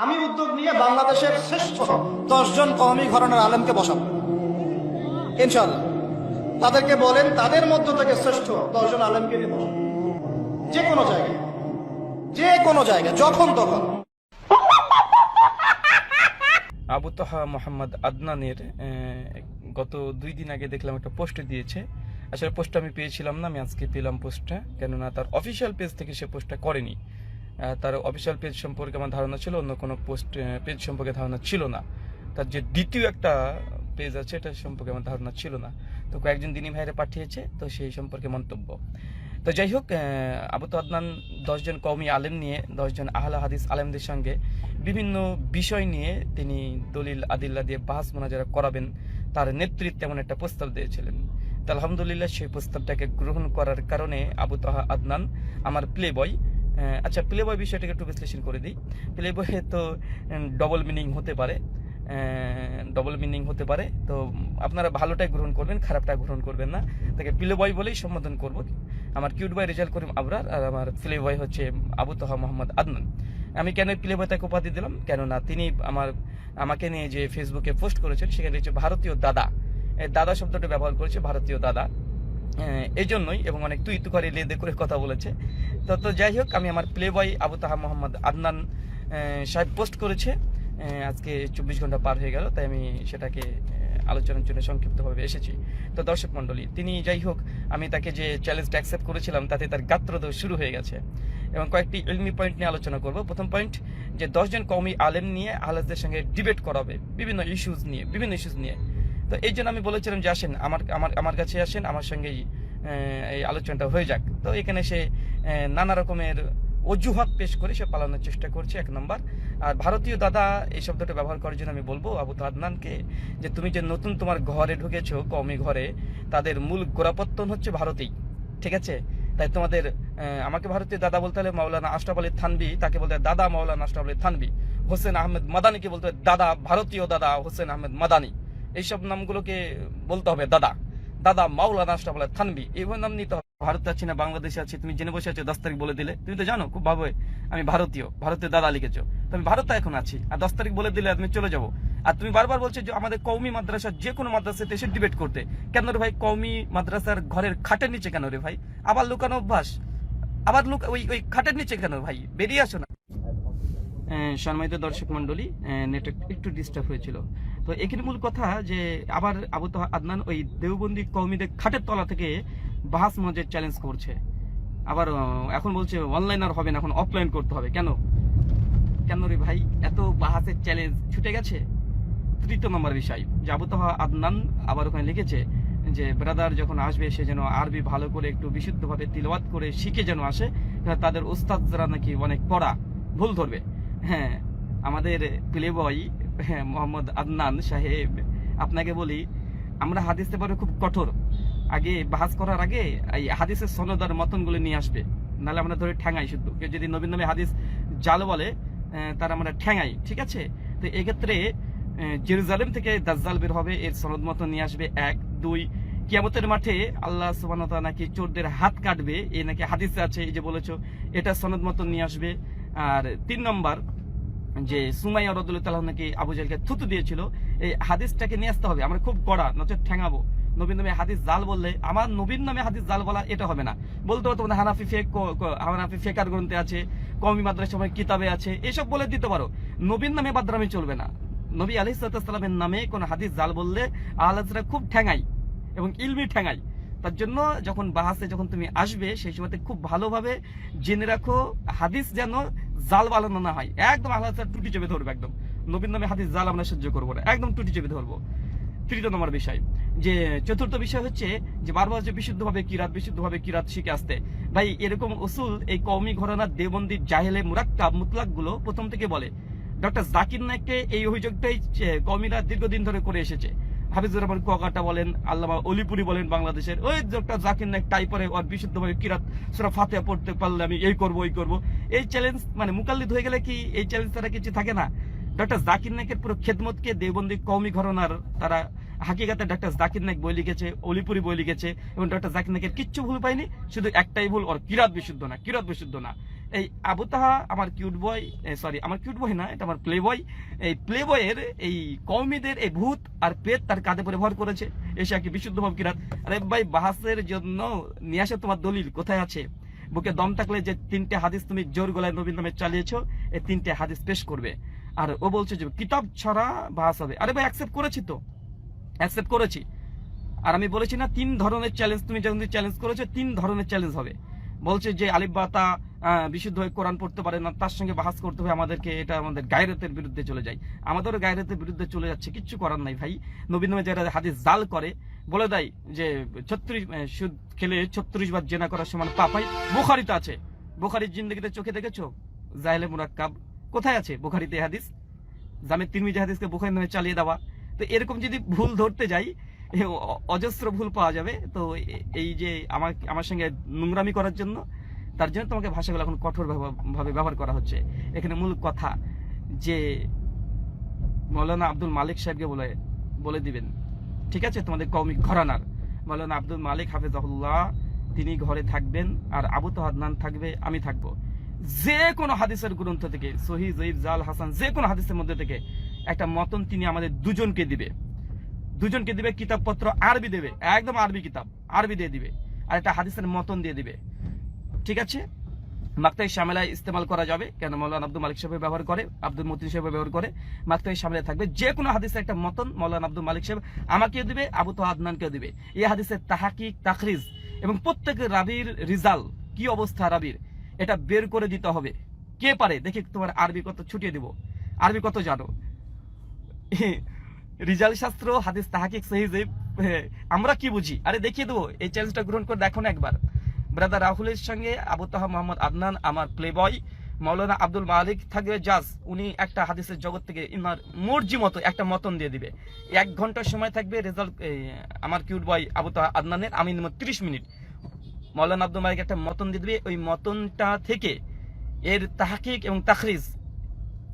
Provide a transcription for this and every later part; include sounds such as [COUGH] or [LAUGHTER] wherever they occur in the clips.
আমি উদ্যোগ নিয়ে বাংলাদেশের শ্রেষ্ঠ দশজন কওমি ঘরানার আলেমকে বসাবো। ইনশাল্লাহ তাদেরকে বলেন, তাদের মধ্য থেকে শ্রেষ্ঠ দশজন আলেমকে যে কোনো জায়গায়। যে কোনো জায়গায়, যখন তখন। আবু তাহা মোহাম্মদ আদনানের গত দুই দিন আগে দেখলাম একটা পোস্ট দিয়েছে। আসলে পোস্টটা আমি পেয়েছিলাম না, আমি আজকে পেলাম পোস্টটা, কেননা তার অফিসিয়াল পেজ থেকে সে পোস্টটা করেনি। তার অফিসিয়াল পেজ সম্পর্কে আমার ধারণা ছিল, অন্য কোনো পোস্ট পেজ সম্পর্কে ধারণা ছিল না। তার যে দ্বিতীয় একটা পেজ আছে, এটা সম্পর্কে আমার ধারণা ছিল না। তো কয়েকজন দিনী ভাইরা পাঠিয়েছে, তো সেই সম্পর্কে মন্তব্য। তো যাই হোক আবু তো আদনান দশজন কওমি আলেম নিয়ে, দশজন আহলা হাদিস আলেমদের সঙ্গে বিভিন্ন বিষয় নিয়ে তিনি দলিল আদিল্লা দিয়ে বাহাস মোনাজারা করাবেন। তার নেতৃত্বে এমন একটা প্রস্তাব দিয়েছিলেন। তো আলহামদুলিল্লাহ সেই প্রস্তাবটাকে গ্রহণ করার কারণে আবু তাহা আদনান, আমার প্লে বয় আচ্ছা প্লে বয় বিষয়টাকে একটু বিশ্লেষণ করে দিই। প্লে বয়ে তো ডবল মিনিং হতে পারে। ডবল মিনিং হতে পারে। তো আপনারা ভালোটাই গ্রহণ করবেন, খারাপটা গ্রহণ করবেন না। তাকে প্লে বয় বলেই সম্বোধন করব। আমার cute boy result Karim Abrar আর আমার প্লে বয় হচ্ছে আবু তাহা মোহাম্মদ আদনান। আমি কেন প্লে বয় তাকে উপাধি দিলাম? কেননা তিনি আমার, আমাকে নিয়ে যে ফেসবুকে পোস্ট করেছেন, সেখানে হচ্ছে ভারতীয় দাদা। দাদা শব্দটা ব্যবহার করেছে ভারতীয় দাদা। এই জন্যই এবং অনেক তুই তু করে লেদে করে কথা বলেছে। তো তো যাই হোক, আমি আমার প্লে বয় আবু তাহা মোহাম্মদ আদনান সাহেব পোস্ট করেছে। আজকে চব্বিশ ঘণ্টা পার হয়ে গেল, তাই আমি সেটাকে আলোচনার জন্য সংক্ষিপ্তভাবে এসেছি। তো, দর্শক মণ্ডলী, তিনি যাই হোক, আমি তাকে যে চ্যালেঞ্জটা অ্যাকসেপ্ট করেছিলাম, তাতে তার গাত্রদোষ শুরু হয়ে গেছে। এবং কয়েকটি ইলমি পয়েন্ট নিয়ে আলোচনা করব। প্রথম পয়েন্ট যে দশজন কওমি আলেম নিয়ে আহলাজদের সঙ্গে ডিবেট করাবে। বিভিন্ন ইস্যুজ নিয়ে, বিভিন্ন ইস্যুজ নিয়ে। তো এই জন্য আমি বলেছিলাম যে আসেন আমার আমার আমার কাছে আসেন আমার সঙ্গেই আহ, এই আলোচনাটা হয়ে যাক। তো এখানে সে নানা রকমের অজুহাত পেশ করে সে পালানোর চেষ্টা করছে এক নম্বর। আর ভারতীয় দাদা এই শব্দটা ব্যবহার করার জন্য আমি বলব আবু আদনানকে যে তুমি যে নতুন তোমার ঘরে ঢুকেছো কওমি ঘরে তাদের মূল গোড়াপত্তন হচ্ছে ভারতেই ঠিক আছে? তাই তোমাদের আমাকে ভারতীয় দাদা বলতে হলে মাওলানা আশরাফ আলী থানবি তাকে বলতে দাদা মাওলানা আশরাফ আলী থানবি হোসেন আহমেদ মাদানিকে বলতে দাদা ভারতীয় দাদা হোসেন আহমেদ মাদানি। এইসব নামগুলোকে বলতে হবে, দাদা। দাদা মাওলানা আশরাফ আলী থানবি এইভাবে নাম নিতে হবে। ভারতে আছি না, বাংলাদেশে আছি, তুমি জেনে বসে আছো, দশ তারিখ বলে দিলে। তুমি তো জানো, খুব ভাবে আমি ভারতীয় ভারতীয় দাদা লিখেছো। তো আমি ভারতে এখন আছি, আর দশ তারিখ বলে দিলে আমি চলে যাব। আর তুমি বারবার বলছো যে আমাদের কৌমি মাদ্রাসা যে কোনো মাদ্রাসাতে এসে ডিবেট করতে। কেন রে ভাই কৌমি মাদ্রাসার ঘরের খাটের নিচে কেন রে ভাই? আবার লুকানো অভ্যাস? আবার লুক, ওই ওই খাটের নিচে কেন ভাই? বেরিয়ে আসো না। সম্মানিত দর্শক মন্ডলী নেটওয়ার্ক একটু ডিস্টার্ব হয়েছিল। তো এখানে মূল কথা যে আবার আবু আদনান ওই দেওবন্দি কৌমিদের খাটের তলা থেকে বাহাস মজের চ্যালেঞ্জ করছে। আবার এখন বলছে অনলাইন আর হবে না এখন অফলাইন করতে হবে। কেন? কেন রে ভাই? এত বাহাসের চ্যালেঞ্জ ছুটে গেছে? তৃতীয় নম্বর বিষয় যে আবু তাহা আদনান আবার ওখানে লিখেছে যে ব্রাদার যখন আসবে সে যেন আরবি ভালো করে একটু বিশুদ্ধভাবে তিলওয়াত করে শিখে যেন আসে তাদের ওস্তাদরা নাকি অনেক পড়া ভুল ধরবে। হ্যাঁ আমাদের প্লে বয় হ্যাঁ, মোহাম্মদ আদনান সাহেব। আপনাকে বলি, আমরা হাদিস পরে খুব কঠোর। আগে বাহাস করার আগে এই হাদিসের সনদার মতনগুলো নিয়ে আসবে। নাহলে আমরা ধরে ঠ্যাঙাই শুধু। কেউ যদি নবীন নামে হাদিস জাল বলে তার আমরা ঠ্যাঙাই, ঠিক আছে? তো এক্ষেত্রে জেরুজালেম থেকে দাজ্জাল বের হবে, এর সনদ মতন নিয়ে আসবে এক, দুই, কিয়ামতের মাঠে আল্লাহ সুবানতা নাকি চোরদের হাত কাটবে, এ নাকি হাদিসে আছে, এই যে বলেছ, এটা সনদ মতন নিয়ে আসবে। আর তিন নম্বর যে সুমাইয়া রদুল্লাহ নাকি আবু জালকে থুতু দিয়েছিল, এই হাদিসটাকে নিয়ে আসতে হবে, আমরা খুব কড়া নচর ঠেঙাবো। নবীন নামে হাদিস জাল বললে, আমার নবীন নামে হাদিস জাল বলা এটা হবে না। বলতে হবে তোমাদের হানাফি ফেক হানাফি ফেকার গ্রন্থে আছে কমি মাদ্রাসা কিতাবে আছে, এসব বলে দিতে পারো। নবীন নামে বাদরামি চলবে না। নবী আলি সালামের নামে কোন হাদিস জাল বললে আহলাজরা খুব ঠেঙাই এবং ইলমি ঠেঙাই। তার জন্য যখন বাহাসে যখন তুমি আসবে, সেই সময়তে খুব ভালোভাবে জেনে রাখো, হাদিস যেন জাল বানানো না হয় একদম আল্লাহ টুটি চেপে ধরবো একদম। নবীন নামে হাদিস জাল আমরা সহ্য করব না। একদম টুটি চেপে ধরবো। তৃতীয় নম্বর বিষয়, যে চতুর্থ বিষয় হচ্ছে যে বারবার যে বিশুদ্ধভাবে কিরাত বিশুদ্ধভাবে কিরাত শিখে আসতে। ভাই, এরকম ওসুল এই কওমি ঘরানার দেবন্দি জাহেলে মুরাক্কাব মুতলাকগুলো প্রথম থেকে বলে। ডক্টর জাকির নাইককে এই অভিযোগটাই কওমিরা দীর্ঘদিন ধরে করে এসেছে। হাফিজুর রহমান কুয়াকাটা বলেন, আল্লামা অলিপুরি বলেন বাংলাদেশের। ওই ডক্টর জাকির নাইক টাই পরে ওর বিশুদ্ধভাবে কিরাত, সুরা ফাতেহা পড়তে পারলে আমি এই করব, ওই করব। এই চ্যালেঞ্জ মানে মুকাল্লিদ হয়ে গেলে কি এই চ্যালেঞ্জ তারা কিছু থাকে না? ডক্টর জাকির নাইকের পুরো খেদমতকে দেবন্দি কৌমি ঘরনার তারা হাকিকাতে ডক্টর জাকির নাইক বই লিখেছে, অলিপুরি বই লিখেছে, এবং ডক্টর জাকির নাইকের কিচ্ছু ভুল পায়নি শুধু একটাই ভুল, ওর কিরাত বিশুদ্ধ না, কিরাত বিশুদ্ধ না। এই আবু তাহা আমার কিউট বয় সরি আমার কিউট বয় না, এটা আমার প্লে বয় এই প্লে বয়ের এই কৌমিদের এই ভূত আর পেট তার কাঁধে পরে ভর করেছে। এসে আর কি বিশুদ্ধ ভাব কিরাত। আরে ভাই, বাহাসের জন্য নিয়ে আসে তোমার দলিল, কোথায় আছে? বুকে দম থাকলে যে তিনটে হাদিস তুমি জোর গলায় নবীন নামে চালিয়েছো এই তিনটে হাদিস পেশ করবে। আর ও বলছে যে, কিতাব ছাড়া বাহাস হবে। আরে ভাই অ্যাকসেপ্ট করেছি তো। অ্যাকসেপ্ট করেছি। আর আমি বলেছি না, তিন ধরনের চ্যালেঞ্জ তুমি যখন চ্যালেঞ্জ করেছ, তিন ধরনের চ্যালেঞ্জ হবে। বলছে যে, আলিফ, বাতা বিশুদ্ধ হয়ে কোরআন পড়তে পারে না, তার সঙ্গে বাহাস করতে হবে আমাদেরকে এটা আমাদের গায়রতের বিরুদ্ধে চলে যায়। আমাদেরও গায়রতের বিরুদ্ধে চলে যাচ্ছে, কিচ্ছু করার নাই ভাই। নবীন নামে যারা হাদিস জাল করে, বলে দেয় যে ছত্রিশ সুদ খেলে ছত্রিশ বার জেনা করার সমান পাপাই বুখারিতে আছে। বুখারির জিন্দগিতে চোখে দেখেছ? জাহেলে মুরাক্কাব। কোথায় আছে বুখারিতে হাদিস? জামে তিরমিজি হাদিসকে বুখারি নামে চালিয়ে দেওয়া। তো এরকম যদি ভুল ধরতে যাই অজস্র ভুল পাওয়া যাবে। তো এই যে আমার আমার সঙ্গে নোংরামি করার জন্য তার জন্য তোমাকে ভাষাগুলো এখন কঠোর ভাবে- ভাবে ব্যবহার করা হচ্ছে। এখানে মূল কথা যে মৌলানা আব্দুল মালিক সাহেবকে বলে বলে দিবেন। ঠিক আছে? তোমাদের কৌমিক ঘরানার। মৌলানা আব্দুল মালিক হাফেজাহুল্লাহ, তিনি ঘরে থাকবেন আর আবু তাহাদনান থাকবে, আমি থাকব। যে কোনো হাদিসের গ্রন্থ থেকে, সহি জয়ীব জাল, হাসান, যে কোনো হাদিসের মধ্যে থেকে একটা মতন তিনি আমাদের দুজনকে দিবে। দুজনকে দিবে, কিতাবপত্র আরবি দেবে, একদম আরবি কিতাব, আরবি দিয়ে দিবে। আর একটা হাদিসের মতন দিয়ে দিবে। ঠিক আছে? মাকতাই শামেলা ইস্তেমাল করা যাবে কেন মৌলানা আব্দুল মালিক সাহেব ব্যবহার করে আব্দুল মতিন সাহেব ব্যবহার করে মাকতাই শামেলা থাকবে। যে কোনো হাদিসের একটা মতন মৌলানা আব্দুল মালিক সাহেব আমাকেও দিবে আবু তো আদনানকেও দিবে। এই হাদিসের তাহাকিক তাখরিজ এবং প্রত্যেক রাবির রিজাল কি অবস্থা রাবির? এটা বের করে দিতে হবে। কে পারে? দেখি তোমার আরবি কত ছুটিয়ে দিব। আরবি কত জানো? [LAUGHS] রিজাল শাস্ত্র হাদিস তাহাকিক সহি জয়ীব, হ্যাঁ, আমরা কি বুঝি? আরে দেখিয়ে দেবো এই চ্যালেঞ্জটা গ্রহণ করে দেখো না একবার। ব্রাদার রাহুলের সঙ্গে আবু তাহা মোহাম্মদ আদনান আমার প্লে বয় মৌলানা আব্দুল মালিক থাকবে জাজ উনি একটা হাদিসের জগৎ থেকে ইনার মর্জি মতো একটা মতন দিয়ে দিবে। এক ঘণ্টার সময় থাকবে রেজাল্ট আমার কিউট বয় আবু তাহা আদনানের আমি নেব তিরিশ মিনিট। মৌলানা আব্দুল মালিক একটা মতন দিয়ে দিবে, ওই মতনটা থেকে এর তাহাকিক এবং তাখরিজ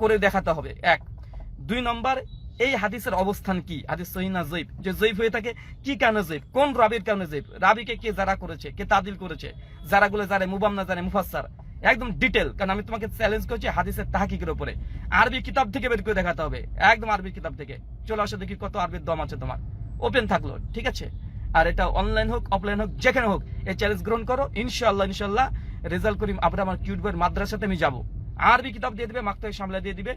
করে দেখাতে হবে। এক। দুই নম্বর এই হাদিসের অবস্থান কি? হাদিস সহিনা জৈব যে জৈব হয়ে থাকে, কি কারণে জৈব কোন রাবির কারণে জৈব রাবিকে কে যারা করেছে? কে তাদিল করেছে? যারা গুলো জানে মুবাম না জানে মুফাসার একদম ডিটেল কারণ আমি তোমাকে চ্যালেঞ্জ করছি হাদিসের তাহাকিকের উপরে। আরবি কিতাব থেকে বের করে দেখাতে হবে। একদম আরবি কিতাব থেকে। চলে আসো দেখি কত আরবির দম আছে তোমার। ওপেন থাকল, ঠিক আছে? আর এটা অনলাইন হোক অফলাইন হোক, যেখানে হোক, এই চ্যালেঞ্জ গ্রহণ করো। ইনশাল্লাহ ইনশাল্লাহ রেজাল্ট করিম আবার আমার কিউট বইয়ের মাদ্রাসাতে আমি যাব। আরবি কিতাব দিয়ে দিবে, মাক্তায় সামলা দিয়ে দিবে,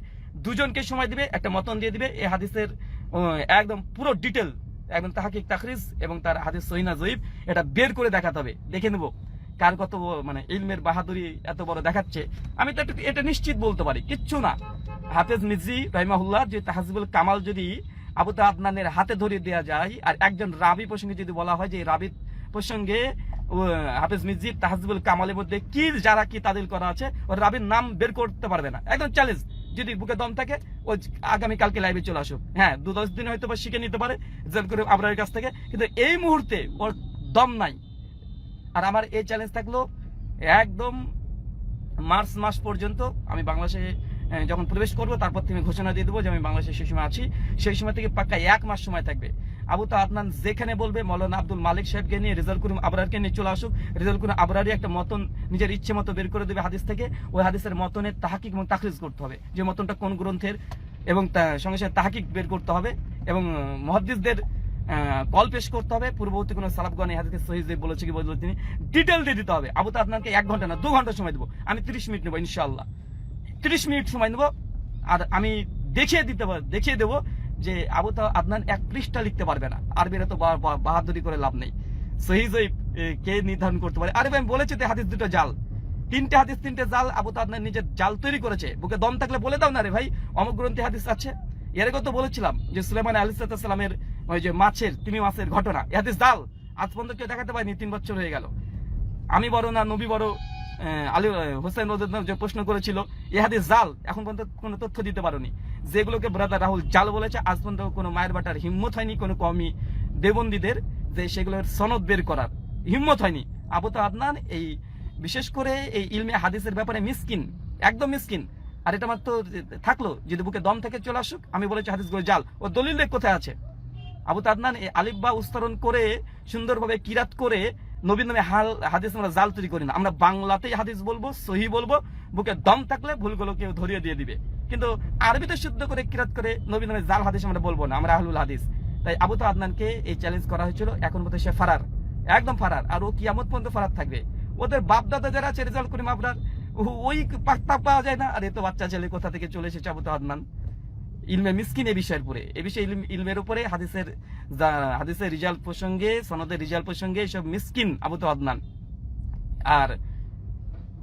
দুজনকে সময় দিবে, একটা মতন দিয়ে দিবে, এই হাদিসের একদম পুরো ডিটেল, একদম তাহাকিক, তাখরিজ এবং তার হাদিস সহিনা জয়ীব এটা বের করে দেখাতে হবে। দেখে নেব কার কত মানে ইলমের বাহাদুরি এত বড় দেখাচ্ছে। আমি তো একটু, এটা নিশ্চিত বলতে পারি, কিচ্ছু না। হাফেজ মিজি রহিমাহুল্লাহ, যে তাহাজিবুল কামাল যদি আবু তা হাতে ধরিয়ে দেওয়া যায়, আর একজন রাবি প্রসঙ্গে যদি বলা হয় যে রাবি প্রসঙ্গে হাফেজ মিজিব তাহাজিবুল কামালের মধ্যে কি, যারা কি তাদিল করা আছে, ওর রাবির নাম বের করতে পারবে না। একদম চ্যালেঞ্জ যদি বুকে দম থাকে ও আগামী কালকে লাইভে চলে আসুক। হ্যাঁ দু দশ দিন হয়তো শিখে নিতে পারে জেল করে আবরারের কাছ থেকে, কিন্তু এই মুহূর্তে ওর দম নাই। আর আমার এই চ্যালেঞ্জ থাকল, একদম মার্চ মাস পর্যন্ত আমি বাংলাদেশে যখন প্রবেশ করব, তারপর থেকে ঘোষণা দিয়ে দেবো যে আমি বাংলাদেশে সেই সময় আছি। সেই সময় থেকে পাক্কা এক মাস সময় থাকবে। আবু তো আদনান যেখানে বলবে, মৌলানা আব্দুল মালিক সাহেবকে নিয়ে রেজাল্ট করিম আবরারকে নিয়ে চলে আসুক। রেজাল্ট করিম আবরারই একটা মতন, নিজের ইচ্ছে মতো বের করে দেবে হাদিস থেকে। ওই হাদিসের মতনের তাহাকিক এবং তাখরিজ করতে হবে। যে মতনটা কোন গ্রন্থের এবং সঙ্গে সঙ্গে তাহাকিক বের করতে হবে এবং মহাদিসদের কল পেশ করতে হবে। পূর্ববর্তী কোনো সালাফগণ এই হাদিসকে সহি যে বলেছে কি বলেছে তিনি ডিটেল দিয়ে দিতে হবে। আবু তো আপনাকে এক ঘণ্টা না, দু ঘণ্টা সময় দেবো। আমি তিরিশ মিনিট নেব ইনশাল্লাহ তিরিশ মিনিট সময় নেব। আর আমি দেখিয়ে দিতে দেখিয়ে দেবো যে আবু আদনান এক পৃষ্ঠা লিখতে পারবে না। আরবিরা তো বাহাদুরি করে লাভ নেই। সহি কে নির্ধারণ করতে পারে? আরে আমি বলেছি তো হাদিস দুটো জাল। তিনটে হাদিস, তিনটে জাল, আবু তা আদনান নিজের জাল তৈরি করেছে। বুকে দম থাকলে বলে দাও না রে ভাই, অমুক গ্রন্থে হাদিস আছে। এর আগে তো বলেছিলাম যে সুলেমান আলী সালামের ওই যে মাছের, তিমি মাছের ঘটনা। এ হাদিস জাল। আজ পর্যন্ত কেউ দেখাতে পারেনি, তিন বছর হয়ে গেল। আমি বড় না, নবী বড় আলী হোসেন যে প্রশ্ন করেছিল, এ হাদিস জাল? এখন পর্যন্ত কোনো তথ্য দিতে পারোনি। যেগুলোকে ব্রাদার রাহুল জাল বলেছে, আজ পর্যন্ত কোনো মায়ের বাটার হিম্মত হয়নি, কোনো কমি দেবন্দীদের যে সেগুলোর সনদ বের করার। হিম্মত হয়নি। আবু তো আদনান এই, বিশেষ করে এই ইলমে হাদিসের ব্যাপারে মিসকিন, একদম মিসকিন। আর এটা মাত্র থাকল, যদি বুকে দম থেকে চলে আসুক, আমি বলেছি হাদিসগুলো জাল। ও দলিল কোথায় আছে? আবু তাদনান এই আলিফ বা উচ্চারণ করে সুন্দরভাবে কিরাত করে নবীন নামে হাল, হাদিস আমরা জাল তৈরি করি না। আমরা বাংলাতেই হাদিস বলব, সহি বলব, বুকে দম থাকলে ভুলগুলো কেউ ধরিয়ে দিয়ে দিবে। কিন্তু আরবিতে শুদ্ধ করে কিরাত করে নবীন নামে জাল হাদিস আমরা বলব না, আমরা আহলুল হাদিস। তাই আবু তো আদনানকে এই চ্যালেঞ্জ করা হয়েছিল, এখন মতো সে ফারার। একদম ফারার, আর ও কিয়ামত পর্যন্ত ফারার থাকবে। ওদের বাপ দাদা যারা আছে রেজাল্ট করে মাপরার ওই পাত্তা পাওয়া যায় না। আর এ তো বাচ্চা ছেলে কোথা থেকে চলে এসেছে আবু তো আদনান ইলমে মিসকিন এ বিষয়ের উপরে। এ বিষয়ে ইলমের উপরে হাদিসের হাদিসের রিজাল্ট প্রসঙ্গে, সনদের রিজাল্ট প্রসঙ্গে সব মিসকিন আবু তো আদনান। আর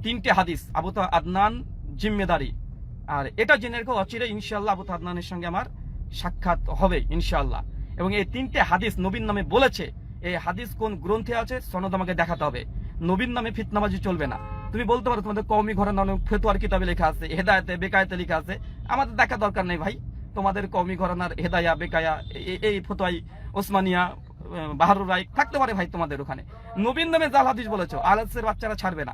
তিনটে হাদিস আবু তো আদনান জিম্মেদারি। আর এটা জেনে রেখো অচিরে ইনশাল্লাহ আবু তো আদনানের সঙ্গে আমার সাক্ষাৎ হবে ইনশাল্লাহ এবং এই তিনটে হাদিস নবীন নামে বলেছে, এই হাদিস কোন গ্রন্থে আছে সনদ আমাকে দেখাতে হবে। নবীন নামে ফিতনাবাজি চলবে না। তুমি বলতে পারো তোমাদের কওমি ঘরের নামে ফেতুয়ার কিতাবে লেখা আছে, হেদায়তে, বেকায়তে লেখা আছে। আমাদের দেখা দরকার নেই ভাই। তোমাদের কমি ঘরানার হেদায়া, বেকায়া এই ফতোয়াই ওসমানিয়া বাহারুর রায় থাকতে পারে ভাই তোমাদের ওখানে। নবীন নামে জাল হাদিস বলেছ, আলাসের বাচ্চারা ছাড়বে না।